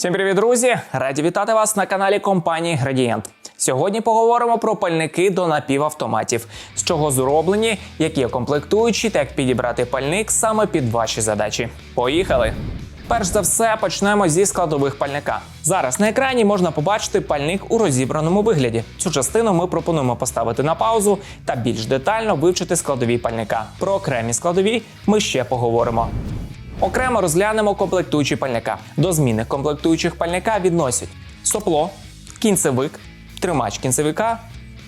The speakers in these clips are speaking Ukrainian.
Всім привіт, друзі! Раді вітати вас на каналі компанії Градієнт. Сьогодні поговоримо про пальники до напівавтоматів, з чого зроблені, які комплектуючі та як підібрати пальник саме під ваші задачі. Поїхали! Перш за все почнемо зі складових пальника. Зараз на екрані можна побачити пальник у розібраному вигляді. Цю частину ми пропонуємо поставити на паузу та більш детально вивчити складові пальника. Про окремі складові ми ще поговоримо. Окремо розглянемо комплектуючі пальника. До зміни комплектуючих пальника відносять сопло, кінцевик, тримач кінцевика,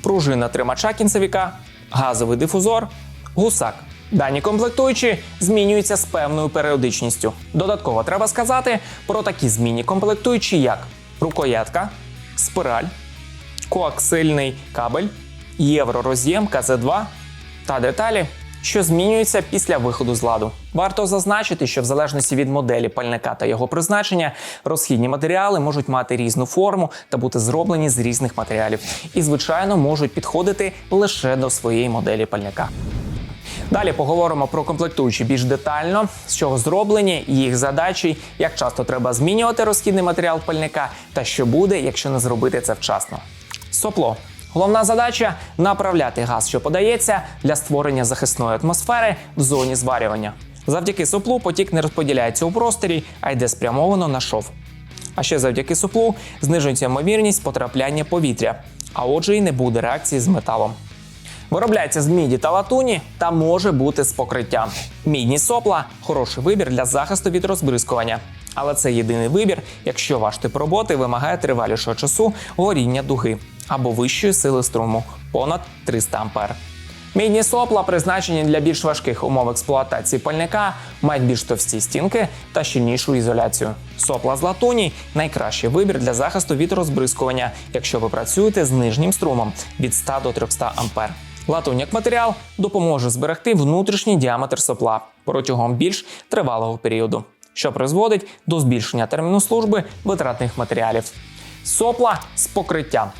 пружина тримача кінцевика, газовий дифузор, гусак. Дані комплектуючі змінюються з певною періодичністю. Додатково треба сказати про такі змінні комплектуючі, як рукоятка, спираль, коаксильний кабель, євророз'єм КЗ2 та деталі, що змінюються після виходу з ладу. Варто зазначити, що в залежності від моделі пальника та його призначення, розхідні матеріали можуть мати різну форму та бути зроблені з різних матеріалів, і, звичайно, можуть підходити лише до своєї моделі пальника. Далі поговоримо про комплектуючі більш детально, з чого зроблені, їх задачі, як часто треба змінювати розхідний матеріал пальника та що буде, якщо не зробити це вчасно. Сопло. Головна задача направляти газ, що подається, для створення захисної атмосфери в зоні зварювання. Завдяки соплу потік не розподіляється у просторі, а йде спрямовано на шов. А ще завдяки соплу знижується ймовірність потрапляння повітря, а отже, і не буде реакції з металом. Виробляється з міді та латуні та може бути з покриттям. Мідні сопла хороший вибір для захисту від розбризкування. Але це єдиний вибір, якщо ваш тип роботи вимагає тривалішого часу горіння дуги або вищої сили струму понад 300 А. Мідні сопла призначені для більш важких умов експлуатації пальника, мають більш товсті стінки та щільнішу ізоляцію. Сопла з латуні найкращий вибір для захисту від розбризкування, якщо ви працюєте з нижнім струмом від 100 до 300 А. Латунь як матеріал допоможе зберегти внутрішній діаметр сопла протягом більш тривалого періоду, що призводить до збільшення терміну служби витратних матеріалів. Сопла з покриттям.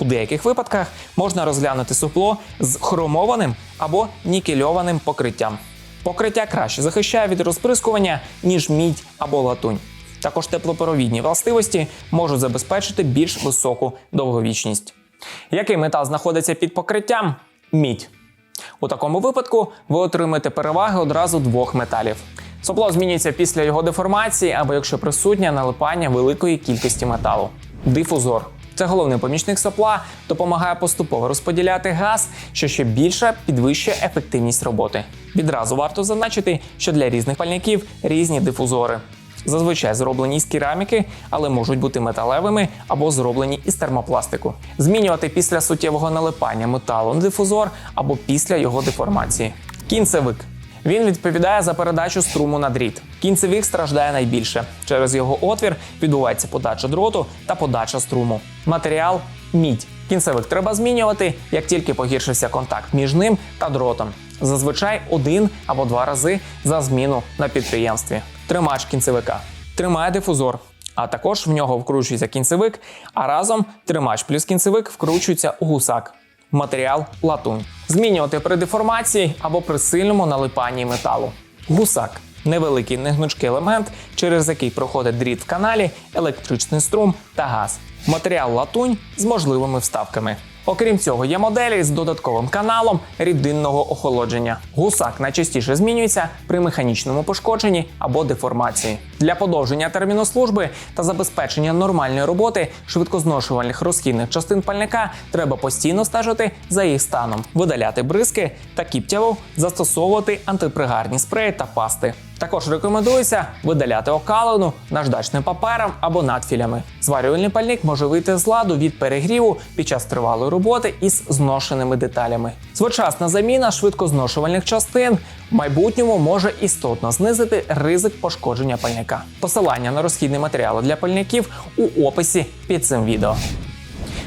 У деяких випадках можна розглянути сопло з хромованим або нікельованим покриттям. Покриття краще захищає від розприскування, ніж мідь або латунь. Також теплопровідні властивості можуть забезпечити більш високу довговічність. Який метал знаходиться під покриттям? Мідь. У такому випадку ви отримаєте переваги одразу двох металів. Сопло змінюється після його деформації або якщо присутнє налипання великої кількості металу. Дифузор. Це головний помічник сопла, допомагає поступово розподіляти газ, що ще більше підвищує ефективність роботи. Відразу варто зазначити, що для різних пальників різні дифузори. Зазвичай зроблені з кераміки, але можуть бути металевими або зроблені із термопластику. Змінювати після суттєвого налипання металу на дифузор або після його деформації. Кінцевик. Він відповідає за передачу струму на дріт. Кінцевик страждає найбільше. Через його отвір відбувається подача дроту та подача струму. Матеріал мідь. Кінцевик треба змінювати, як тільки погіршився контакт між ним та дротом. Зазвичай один або два рази за зміну на підприємстві. Тримач кінцевика тримає дифузор, а також в нього вкручується кінцевик, а разом тримач плюс кінцевик вкручується у гусак. Матеріал латунь. Змінювати при деформації або при сильному налипанні металу. Гусак невеликий негнучкий елемент, через який проходить дріт в каналі, електричний струм та газ. Матеріал латунь з можливими вставками. Окрім цього, є моделі з додатковим каналом рідинного охолодження. Гусак найчастіше змінюється при механічному пошкодженні або деформації. Для подовження терміну служби та забезпечення нормальної роботи швидкозношувальних розхідних частин пальника треба постійно стежити за їх станом, видаляти бризки та кіптяво застосовувати антипригарні спреї та пасти. Також рекомендується видаляти окалину наждачним папером або надфілями. Зварювальний пальник може вийти з ладу від перегріву під час тривалої роботи із зношеними деталями. Своєчасна заміна швидкозношувальних частин в майбутньому може істотно знизити ризик пошкодження пальника. Посилання на розхідні матеріали для пальників у описі під цим відео.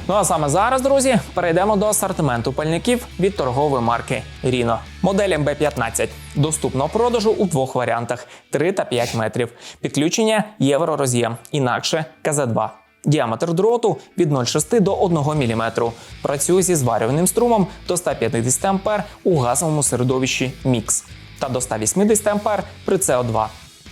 Ну а саме зараз, друзі, перейдемо до асортименту пальників від торгової марки Rino. Модель MB15 доступна продажу у двох варіантах: 3 та 5 метрів. Підключення євророз'єм, інакше КЗ2. Діаметр дроту від 0,6 до 1 мм. Працює зі зварюваним струмом до 150 А у газовому середовищі Мікс та до 180 А при СО2.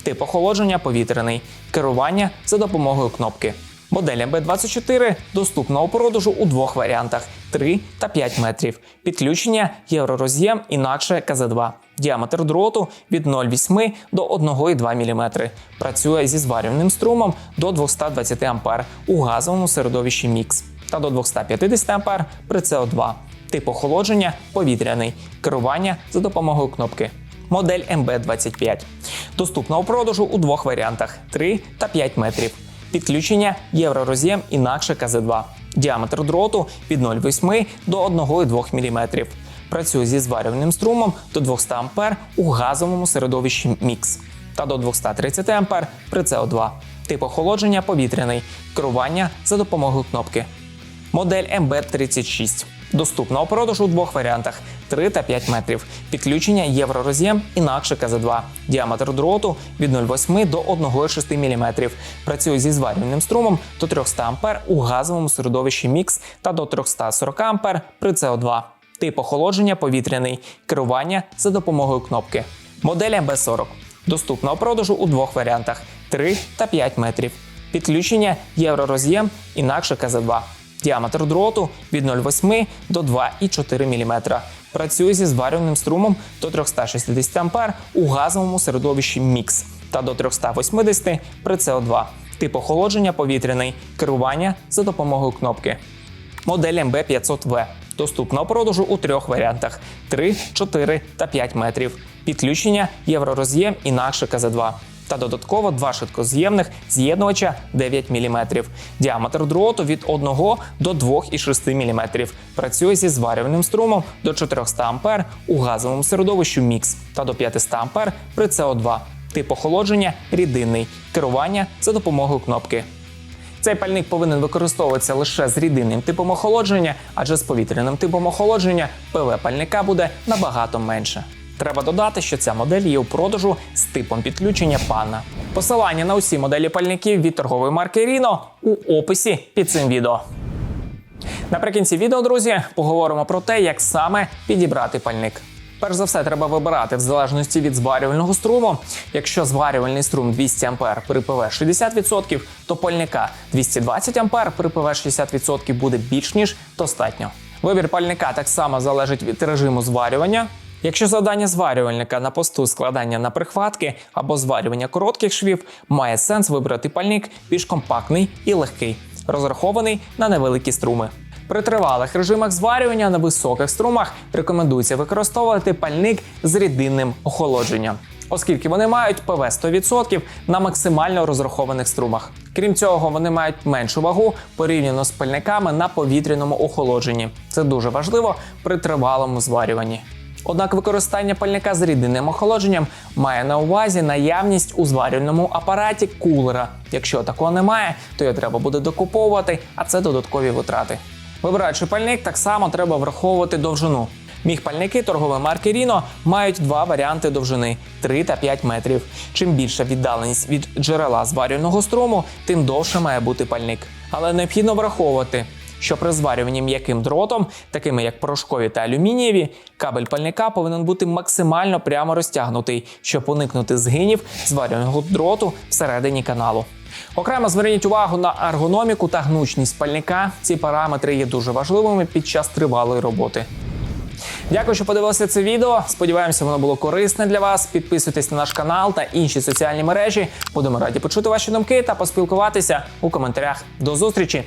тип охолодження повітряний, керування за допомогою кнопки. Модель MB24 доступна у продажу у двох варіантах: 3 та 5 метрів. Підключення євророз'єм, інакше КЗ2. Діаметр дроту від 0,8 до 1,2 мм. Працює зі зварювальним струмом до 220 А у газовому середовищі мікс та до 250 А при СО2. Тип охолодження повітряний. Керування за допомогою кнопки. Модель MB25. Доступна у продажу у двох варіантах: 3 та 5 метрів. Підключення євророз'єм інакше КЗ2. Діаметр дроту від 0,8 до 1,2 мм. Працює зі зварювальним струмом до 200 А у газовому середовищі мікс та до 230 А при СО2. Тип охолодження повітряний. Керування за допомогою кнопки. Модель MB36. Доступна у продажу у двох варіантах: 3 та 5 метрів. Підключення євророз'єм інакше КЗ2. Діаметр дроту від 0,8 до 1,6 мм. Працює зі зварювальним струмом до 300 А у газовому середовищі мікс та до 340 А при СО2. Тип охолодження повітряний. Керування за допомогою кнопки. Модель MB40. Доступна у продажу у двох варіантах: 3 та 5 метрів. Підключення євророз'єм інакше КЗ2. Діаметр дроту від 0,8 до 2,4 мм. Працює зі зварювальним струмом до 360 А у газовому середовищі мікс та до 380 при СО2. Тип охолодження повітряний. Керування за допомогою кнопки. Модель MB500V. Доступна у продажу у трьох варіантах: 3, 4 та 5 метрів. Підключення євророз'єм інакше КЗ2. Та додатково два швидкоз'ємних з'єднувача 9 мм. Діаметр дроту від 1 до 2,6 мм. Працює зі зварювальним струмом до 400 А у газовому середовищі мікс та до 500 А при СО2. Тип охолодження рідинний. Керування за допомогою кнопки. Цей пальник повинен використовуватися лише з рідинним типом охолодження, адже з повітряним типом охолодження ПВ пальника буде набагато менше. Треба додати, що ця модель є у продажу з типом підключення пана. Посилання на усі моделі пальників від торгової марки Rino у описі під цим відео. Наприкінці відео, друзі, поговоримо про те, як саме підібрати пальник. Перш за все, треба вибирати в залежності від зварювального струму. Якщо зварювальний струм 200 А при ПВ 60%, то пальника 220 А при ПВ 60% буде більш ніж достатньо. Вибір пальника так само залежить від режиму зварювання. Якщо завдання зварювальника на посту складання на прихватки або зварювання коротких швів, має сенс вибрати пальник більш компактний і легкий, розрахований на невеликі струми. При тривалих режимах зварювання на високих струмах рекомендується використовувати пальник з рідинним охолодженням, оскільки вони мають ПВ 100% на максимально розрахованих струмах. Крім цього, вони мають меншу вагу порівняно з пальниками на повітряному охолодженні. Це дуже важливо при тривалому зварюванні. Однак використання пальника з рідинним охолодженням має на увазі наявність у зварювальному апараті кулера. Якщо такого немає, то його треба буде докуповувати, а це додаткові витрати. Вибираючи пальник, так само треба враховувати довжину. Міг-пальники торгової марки Rino мають два варіанти довжини 3 та 5 метрів. Чим більша віддаленість від джерела зварювального струму, тим довше має бути пальник. Але необхідно враховувати, що при зварюванні м'яким дротом, такими як порошкові та алюмінієві, кабель пальника повинен бути максимально прямо розтягнутий, щоб уникнути згинів зварювального дроту всередині каналу. Окремо зверніть увагу на ергономіку та гнучність пальника. Ці параметри є дуже важливими під час тривалої роботи. Дякую, що подивилися це відео. Сподіваємося, воно було корисне для вас. Підписуйтесь на наш канал та інші соціальні мережі. Будемо раді почути ваші думки та поспілкуватися у коментарях. До зустрічі!